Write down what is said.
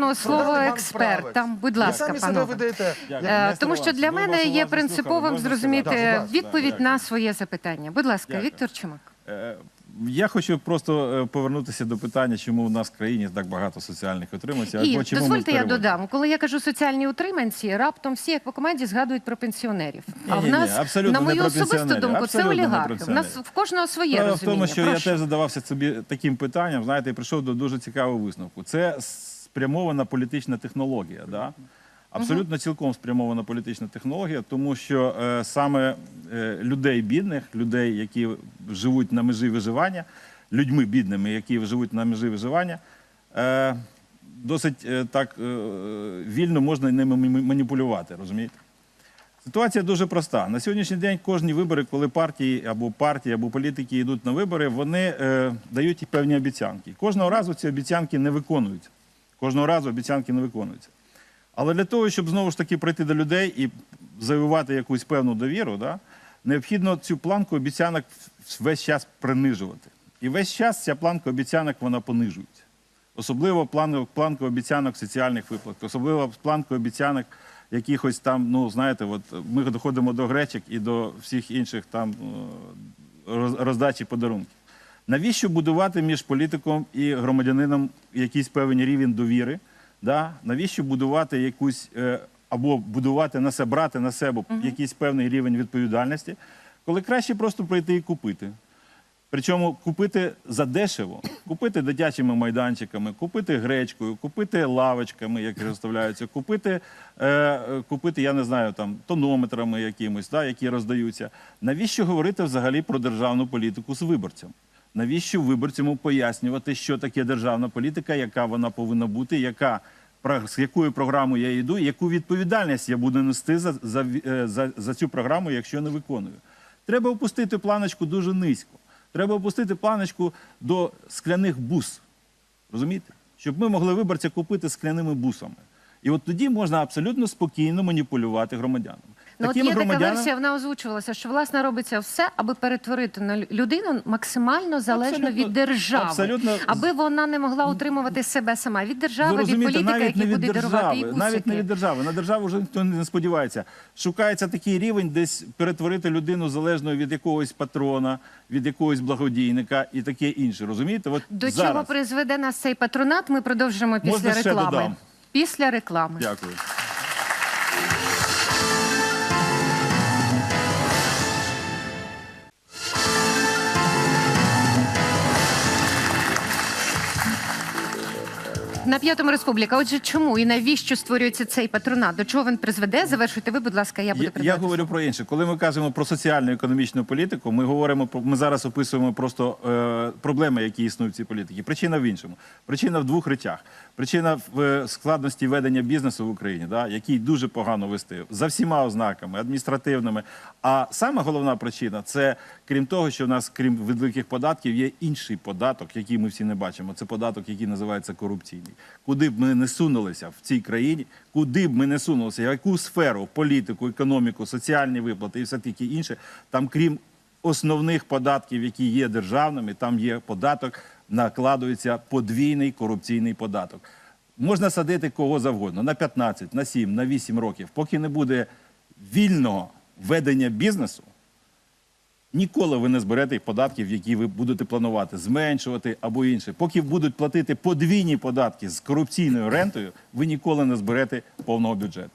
Ну, слово Продати банк експерт. правець. Там, будь Ви ласка, самі себе панове. видаєте. Е, Тому що для мене є принциповим зрозуміти відповідь на своє запитання. Будь ласка, Дякую. Віктор Чумак. Е, Я хочу просто е, повернутися до питання, чому в нас в країні так багато соціальних отриманців. І або чому ми дозвольте, я додам. Коли я кажу соціальні утриманці, раптом всі як по команді згадують про пенсіонерів. а в Ні-ні-ні, нас, абсолютно на не мою про особисту пенсіонерів, думку, це абсолютно не про олігархи. У нас пенсіонерів. в кожного своє Справа в розуміння. тому, що Прошу. я теж задавався собі таким питанням, знаєте, і прийшов до дуже цікавого висновку. Це спрямована політична технологія. Да? Абсолютно цілком спрямована політична технологія, тому що е, саме е, людей бідних, людей, які живуть на межі виживання, людьми бідними, які живуть на межі виживання, е, досить е, так е, вільно можна ними маніпулювати, розумієте? Ситуація дуже проста. На сьогоднішній день кожні вибори, коли партії або партії, або політики йдуть на вибори, вони е, дають певні обіцянки. Кожного разу ці обіцянки не виконуються. Кожного разу обіцянки не виконуються. Але для того, щоб знову ж таки прийти до людей і завоювати якусь певну довіру, да, необхідно цю планку обіцянок весь час принижувати. І весь час ця планка обіцянок вона понижується. Особливо план- планку обіцянок соціальних виплат, особливо планку обіцянок якихось там, ну знаєте, от ми доходимо до гречок і до всіх інших там е, роздачі подарунків. Навіщо будувати між політиком і громадянином якийсь певний рівень довіри? Да? Навіщо будувати якусь е, або будувати на себе, брати на себе якийсь певний рівень відповідальності, коли краще просто прийти і купити? Причому купити задешево, купити дитячими майданчиками, купити гречкою, купити лавочками, які розставляються, купити, е, е, купити, я не знаю, там тонометрами якимось, да, які роздаються. Навіщо говорити взагалі про державну політику з виборцем? Навіщо виборцям пояснювати, що таке державна політика, яка вона повинна бути, яка з якою програмою я йду, яку відповідальність я буду нести за, за, е, за, за цю програму, якщо не виконую. Треба опустити планочку дуже низько. Треба опустити планочку до скляних бус. Розумієте? Щоб ми могли виборця купити скляними бусами. І от тоді можна абсолютно спокійно маніпулювати громадянами. Ну, от є така версія, вона озвучувалася, що власне робиться все, аби перетворити на людину максимально залежну Абсолютно- від держави, абсолютно- аби вона не могла утримувати себе сама від держави, від політика, який не від буде дарувати їй навіть не від держави. На державу вже ніхто не сподівається. Шукається такий рівень, десь перетворити людину залежною від якогось патрона, від якогось благодійника і таке інше. Розумієте? От До зараз. чого призведе нас цей патронат? Ми продовжимо після Можна ще реклами. додам? Після реклами. Дякую. На п'ятому республіка. Отже, чому і навіщо створюється цей патронат? До чого він призведе? Завершуйте ви, будь ласка, я буду Я, я передавати говорю про інше. Коли ми кажемо про соціальну економічну політику, ми говоримо про ми зараз описуємо просто е, проблеми, які існують в цій політиці. Причина в іншому. Причина в двох речах. Причина в е, складності ведення бізнесу в Україні, да, який дуже погано вести за всіма ознаками адміністративними. А саме головна причина це крім того, що в нас, крім великих податків, є інший податок, який ми всі не бачимо. Це податок, який називається корупційний. Куди б ми не сунулися в цій країні, куди б ми не сунулися, яку сферу, політику, економіку, соціальні виплати і все таке інше, там, крім основних податків, які є державними, там є податок, накладується подвійний корупційний податок. Можна садити кого завгодно на 15, на 7, на 8 років, поки не буде вільного ведення бізнесу. Ніколи ви не зберете податків, які ви будете планувати зменшувати або інше. Поки будуть платити подвійні податки з корупційною рентою, ви ніколи не зберете повного бюджету.